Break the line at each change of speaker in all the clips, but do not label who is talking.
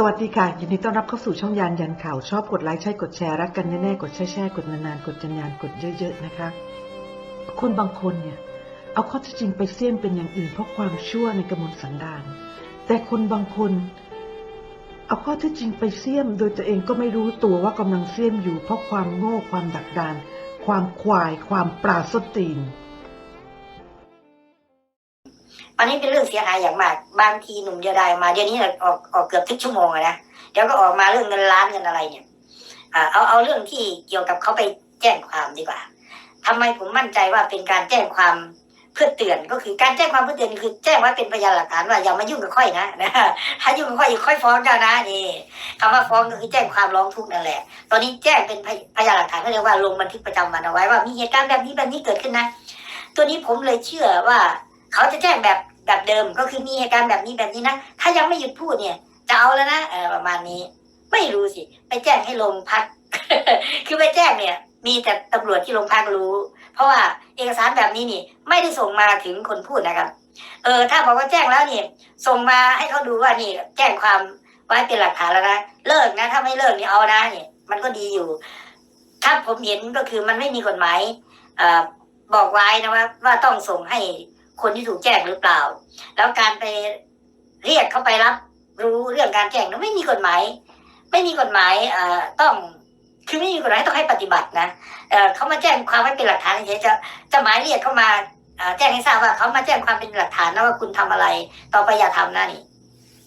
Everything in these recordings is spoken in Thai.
สวัสดีค่ะ ยินดีต้อนรับเข้าสู่ช่องยานยันข่าว ชอบกดไลค์ใช่กดแชร์รักกันแน่ๆ กดแช่ๆกดนานๆ กดจันยานกดเยอะ ๆ นะคะ คนบางคนเนี่ย เอาข้อเท็จจริงไปเสี่ยมเป็นอย่างอื่น เพราะความชั่วในกระมวลสันดาน แต่คนบางคน เอาข้อเท็จจริงไปเสี่ยม โดยตัวเองก็ไม่รู้ตัวว่ากำลังเสี่ยมอยู่ เพราะความโง่ความดักดาน ความควาย ความปราศตีน
อันนี้เป็นเรื่องเสียหายอย่างมาก บางทีหนุ่มเดียวดายมาเดี๋ยวนี้ออกออกเกือบทุกชั่วโมงนะเดี๋ยวก็ออกมาเรื่องเงินล้านเงินอะไรเนี่ยเอาเอาเรื่องที่เกี่ยวกับเขาไปแจ้งความดีกว่าทำไมผมมั่นใจว่าเป็นการแจ้งความเพื่อเตือนก็คือการแจ้งความเพื่อเตือนคือแจ้งว่าเป็นพยานหลักฐานว่าอย่ามายุ่งกับค่อยนะนะถ้ายุ่งกับค่อยค่อยฟ้องเจ้านะนี่คำว่าฟ้องก็คือแจ้งความร้องทุกข์นั่นแหละ ตอนนี้แจ้งเป็นพยานหลักฐานก็เรียกว่าลงบันทึกประจำวันเอาไว้ว่ามีเหตุการณ์แบบนี้แบบนี้เกิดขึ้นนะ ตัวนี้ผมเลยเชื่อว่า เขาจะแจ้งแบบแบบเดิมก็คือมีเหตุการณ์แบบนี้แบบนี้นะ ถ้ายังไม่หยุดพูดเนี่ยจะเอาแล้วนะเออประมาณนี้ ไม่รู้สิ ไปแจ้งให้โรงพัก คือไปแจ้งเนี่ย มีแต่ตำรวจที่โรงพักรู้ เพราะว่าเอกสารแบบนี้นี่ ไม่ได้ส่งมาถึงคนพูดนะครับ เออ ถ้าบอกว่าแจ้งแล้วนี่ ส่งมาให้เขาดูว่านี่ แจ้งความไว้เป็นหลักฐานแล้วนะเลิกนะ ถ้าไม่เลิกนี่เอานะเนี่ยมันก็ดีอยู่ ถ้าผมเห็นก็คือมันไม่มีกฎหมายเอ่อบอกไว้นะว่าว่าต้องส่งให้ คนที่ถูกแจ้งหรือเปล่า แล้วการไปเรียกเขาไปรับรู้เรื่องการแจ้งนั้นไม่มีกฎหมาย ไม่มีกฎหมายเอ่อต้องคือไม่มีกฎหมายต้องให้ปฏิบัตินะเอ่อเขามาแจ้งความไว้เป็นหลักฐานเฉยจะจะหมายเรียกเขามาแจ้งให้ทราบว่าเขามาแจ้งความเป็นหลักฐานนะว่าคุณทำอะไร ต่อไปอย่าทำนะนี่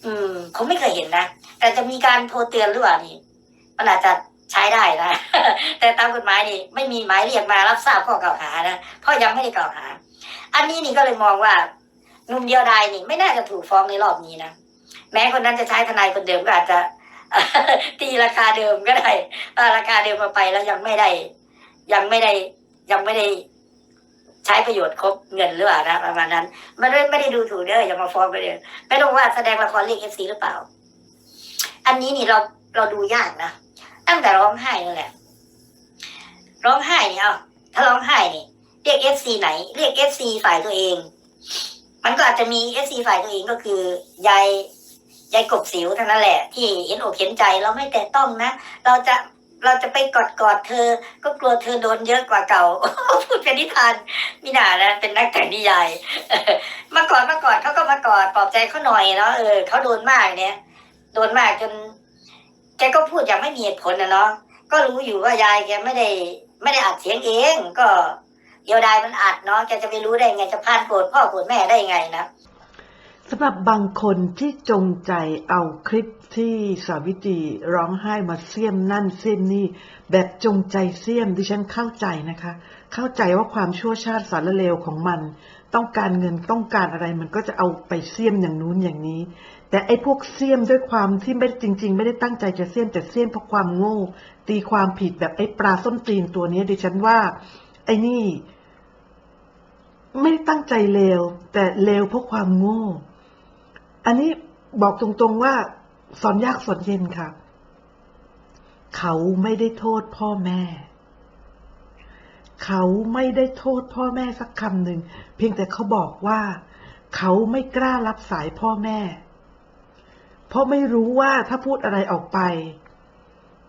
อืมผมไม่เคยเห็นนะแต่จะมีการโทรเตือนหรือเปล่านี่มันอาจจะใช้ได้นะแต่ตามกฎหมายนี่ไม่มีหมายเรียกมารับทราบข้อกล่าวหานะเพราะยังไม่ได้กล่าวหา อันนี้นี่ก็เลยมองว่าหนุ่มเดียวดายนี่ไม่น่าจะถูกฟ้องในรอบนี้นะแม้คนนั้นจะใช้ทนายคนเดิมก็อาจจะตีราคาเดิมก็ได้ราคาเดิมมาไปแล้วยังไม่ได้ ยังไม่ได้ยังไม่ได้ใช้ประโยชน์ครบเงินหรือเปล่านะประมาณนั้น มันไม่ไม่ได้ดูถูกเด้ออย่ามาฟ้องไปเลยไม่รู้ว่าแสดงละครเรียกเอฟซีหรือเปล่า อันนี้นี่เราเราดูยากนะตั้งแต่ร้องไห้นั่นแหละ ร้องไห้เนี่ยเอาถ้าร้องไห้นี่ เรียกเอฟซีไหน เรียกเอฟซีฝ่ายตัวเอง มันก็อาจจะมีเอฟซีฝ่ายตัวเองก็คือยายยายกบสิวเท่านั้นแหละ ที่เห็นอกเห็นใจเราไม่แต่ต้องนะ เราจะเราจะไปกอดกอดเธอ ก็กลัวเธอโดนเยอะกว่าเก่าพูดเป็นนิทานมินานะเป็นนักแต่งนิยายมากอดมากอดเขาก็มากอดปลอบใจเขาหน่อยเนาะเออเขาโดนมากเนี่ย โดนมากจนแกก็พูดอย่างไม่มีเหตุผลนะเนาะก็รู้อยู่ว่ายายแกไม่ได้ ไม่ได้อัดเสียงเองก็ เดียวดายมันอัดเนาะแกจะไปรู้ได้ไงจะพาดโกรธพ่อโกรธแม่ได้ไงนะ
สำหรับบางคนที่จงใจเอาคลิปที่สาวิตรีร้องไห้มาเสี้ยมนั่นเสี้ยมนี่ แบบจงใจเสี้ยมดิฉันเข้าใจนะคะ เข้าใจว่าความชั่วชาติสารเลวของมัน ต้องการเงินต้องการอะไรมันก็จะเอาไปเสี้ยมอย่างนู้นอย่างนี้ แต่ไอ้พวกเสี้ยมด้วยความที่ไม่จริง ๆ ไม่ได้ตั้งใจจะเสี้ยมแต่เสี้ยมเพราะความโง่ ตีความผิดแบบไอ้ปลาส้นตีนตัวนี้ดิฉันว่า ไอ้นี่ ไม่ได้ตั้งใจเลวแต่เลวเพราะความโง่ อันนี้บอกตรงๆว่า สอนยากสอนเย็นค่ะ เขาไม่ได้โทษพ่อแม่ เขาไม่ได้โทษพ่อแม่สักคำหนึ่งเพียงแต่เขาบอกว่า เขาไม่กล้ารับสายพ่อแม่ เพราะไม่รู้ว่าถ้าพูดอะไรออกไป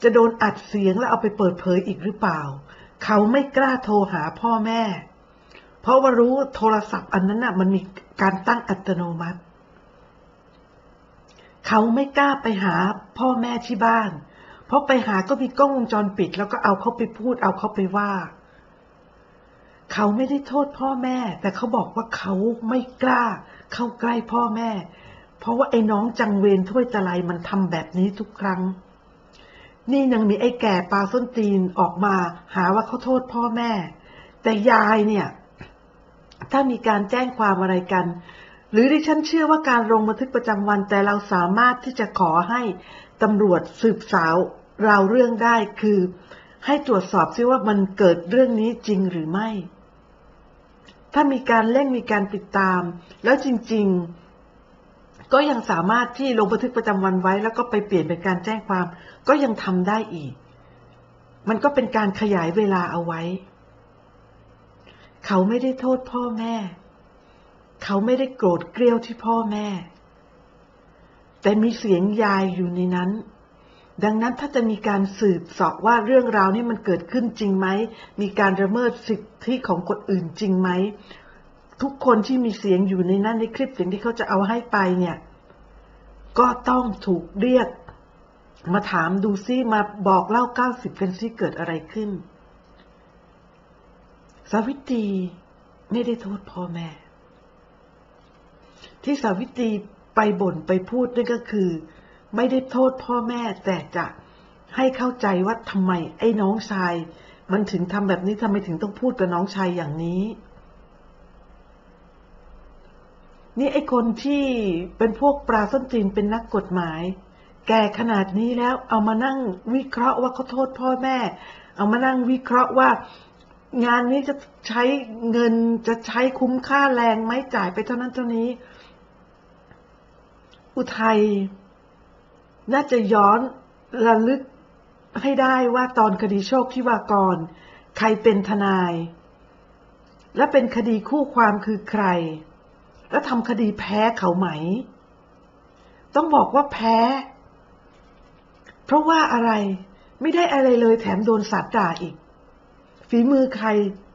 จะโดนอัดเสียงแล้วเอาไปเปิดเผยอีกหรือเปล่า เขาไม่กล้าโทรหาพ่อแม่ เพราะว่ารู้โทรศัพท์อันนั้นน่ะ มันมีการตั้งอัตโนมัติ เขาไม่กล้าไปหาพ่อแม่ที่บ้าน เพราะไปหาก็มีกล้องวงจรปิด แล้วก็เอาเขาไปพูด เอาเขาไปว่า เขาไม่ได้โทษพ่อแม่ แต่เขาบอกว่าเขาไม่กล้า เข้าใกล้พ่อแม่ เพราะว่าไอ้น้องจังเวรถ้วยตะไลมันทำแบบนี้ทุกครั้ง นี่ยังมีไอ้แก่ปลาส้นตีนออกมาหาว่าเขาโทษพ่อแม่ แต่ยายเนี่ย ถ้ามีการแจ้งความอะไรกัน หรือดิฉันเชื่อว่าการลงบันทึกประจำวันแต่เราสามารถที่จะขอให้ตำรวจสืบสาวเราเรื่องได้คือ ให้ตรวจสอบซิว่ามันเกิดเรื่องนี้จริงหรือไม่ ถ้ามีการเร่งมีการติดตาม แล้วจริง ๆ ก็ยังสามารถที่ลงบันทึกประจำวันไว้ แล้วก็ไปเปลี่ยนเป็นการแจ้งความ ก็ยังทำได้อีก มันก็เป็นการขยายเวลาเอาไว้ เขาไม่ได้โทษพ่อแม่ เขาไม่ได้โกรธเกลียวที่พ่อแม่ แต่มีเสียงยายอยู่ในนั้น ดังนั้นถ้าจะมีการสืบสอบว่าเรื่องราวนี้มันเกิดขึ้นจริงไหม มีการละเมิดสิทธิของคนอื่นจริงไหม ทุกคนที่มีเสียงอยู่ในนั้นในคลิปเสียงที่เขาจะเอาให้ไปเนี่ย ก็ต้องถูกเรียก มาถามดูซิมาบอกเล่าเก้าสิบกันซิเกิดอะไรขึ้น สาวิตรีไม่ได้โทษพ่อแม่ ที่สาวิตรีไปบ่นไปพูดนั่นก็คือ ไม่ได้โทษพ่อแม่แต่จะให้เข้าใจว่าทำไมไอ้น้องชาย มันถึงทำแบบนี้ทำไมถึงต้องพูดกับน้องชายอย่างนี้ นี่ไอ้คนที่เป็นพวกปลาส้นตีนเป็นนักกฎหมาย แก่ขนาดนี้แล้วเอามานั่งวิเคราะห์ว่าเขาโทษพ่อแม่ เอามานั่งวิเคราะห์ว่างานนี้จะใช้เงินจะใช้คุ้มค่าแรงไหมจ่ายไปเท่านั้นเท่านี้ อุทัยน่าจะย้อนระลึกให้ได้ว่าตอนคดีโชคที่วากร ใครเป็นทนาย และเป็นคดีคู่ความคือใคร และทำคดีแพ้เขาไหม ต้องบอกว่าแพ้ เพราะว่าอะไรไม่ได้อะไรเลยแถมโดนสาดด่าอีก ฝีมือใคร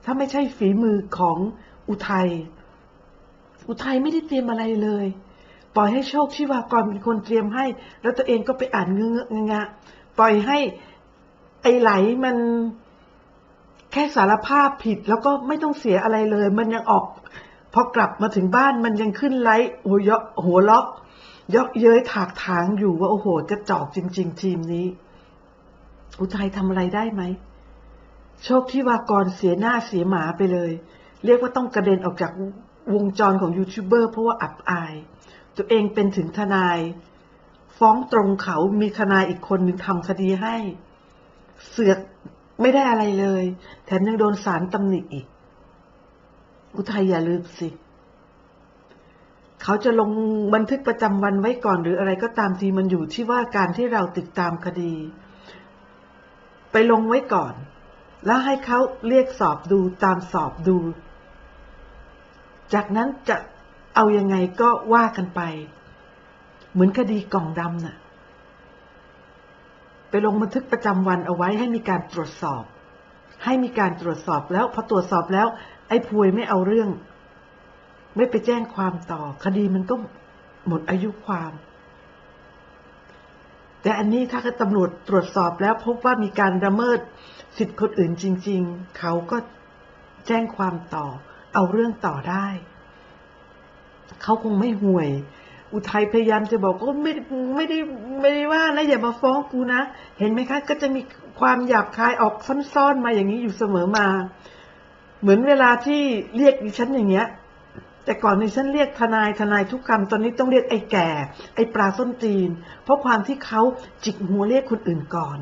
ถ้าไม่ใช่ฝีมือของอุทัย อุทัยไม่ได้เตรียมอะไรเลย ปล่อยให้โชคชิวากรเป็นคนเตรียมให้ แล้วตัวเองก็ไปอ่านเงื้อๆงะปล่อยให้ไอไหลมันแค่สารภาพผิดแล้วก็ไม่ต้องเสียอะไรเลย มันยังออก พอกลับมาถึงบ้านมันยังขึ้นไลฟ์หัวยหัวล็อกยาะเย้ยถากถางอยู่ว่าโอ้โหกระจอกจริง ๆ ทีมนี้อุทัยทำอะไรได้ไหม โชคที่วากรเสียหน้าเสียหมาไปเลย เรียกว่าต้องกระเด็นออกจากวงจรของยูทูบเบอร์เพราะว่าอับอาย ตัวเองเป็นถึงทนาย ฟ้องตรงเขามีทนายอีกคนหนึ่งทำคดีให้ เสือกไม่ได้อะไรเลย แถมยังโดนสารตำหนิอีก อุทัยอย่าลืมสิ เขาจะลงบันทึกประจำวันไว้ก่อนหรืออะไรก็ตามทีมันอยู่ที่ว่าการที่เราติดตามคดี ไปลงไว้ก่อน แล้วให้เขาเรียกสอบดูตามสอบดู จากนั้นจะเอายังไงก็ว่ากันไป เหมือนคดีกล่องดำน่ะ ไปลงบันทึกประจำวันเอาไว้ให้มีการตรวจสอบ ให้มีการตรวจสอบแล้วพอตรวจสอบแล้ว ไอ้พวยไม่เอาเรื่อง ไม่ไปแจ้งความต่อ คดีมันก็หมดอายุความ แต่อันนี้ถ้าตำรวจตรวจสอบแล้วพบว่ามีการละเมิดสิทธิคนอื่นจริง ๆ เขาก็แจ้งความต่อ เอาเรื่องต่อได้ เขาคงไม่ห่วย อุทัยพยายามจะบอกว่าไม่ไม่ได้ไม่ได้ว่านะ อย่ามาฟ้องกูนะ เห็นไหมคะ ก็จะมีความหยาบคายออกซ่อนๆมาอย่างนี้อยู่เสมอมา เหมือนเวลาที่เรียกดิฉันอย่างเงี้ย แต่ก่อนดิฉันเรียกทนายทนายทุกคำตอนนี้ต้องเรียกไอ้แก่ ไอ้ปลาส้นตีน เพราะความที่เขาจิกหัวเรียกคนอื่นก่อน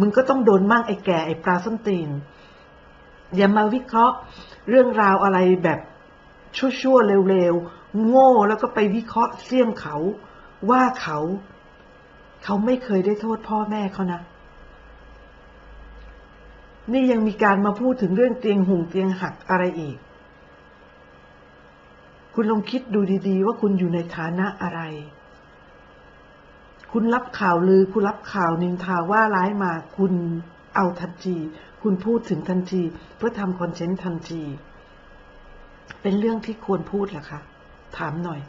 มึงก็ต้องโดนมั่งไอ้แก่ไอ้ปลาส้นตีน อย่ามาวิเคราะห์เรื่องราวอะไรแบบชั่วๆเร็วๆโง่แล้วก็ไปวิเคราะห์เสี่ยมเขาว่าเขา เขาไม่เคยได้โทษพ่อแม่เขานะ นี่ยังมีการมาพูดถึงเรื่องเตียงหุงเตียงหักอะไรอีก คุณลองคิดดูดีๆ ว่าคุณอยู่ในฐานะอะไร คุณรับข่าวลือ คุณรับข่าวนินทาว่าร้ายมา คุณเอาทันที คุณพูดถึงทันที เพื่อทำคอนเทนต์ทันที เป็นเรื่องที่ควรพูดหรอคะ ถามหน่อย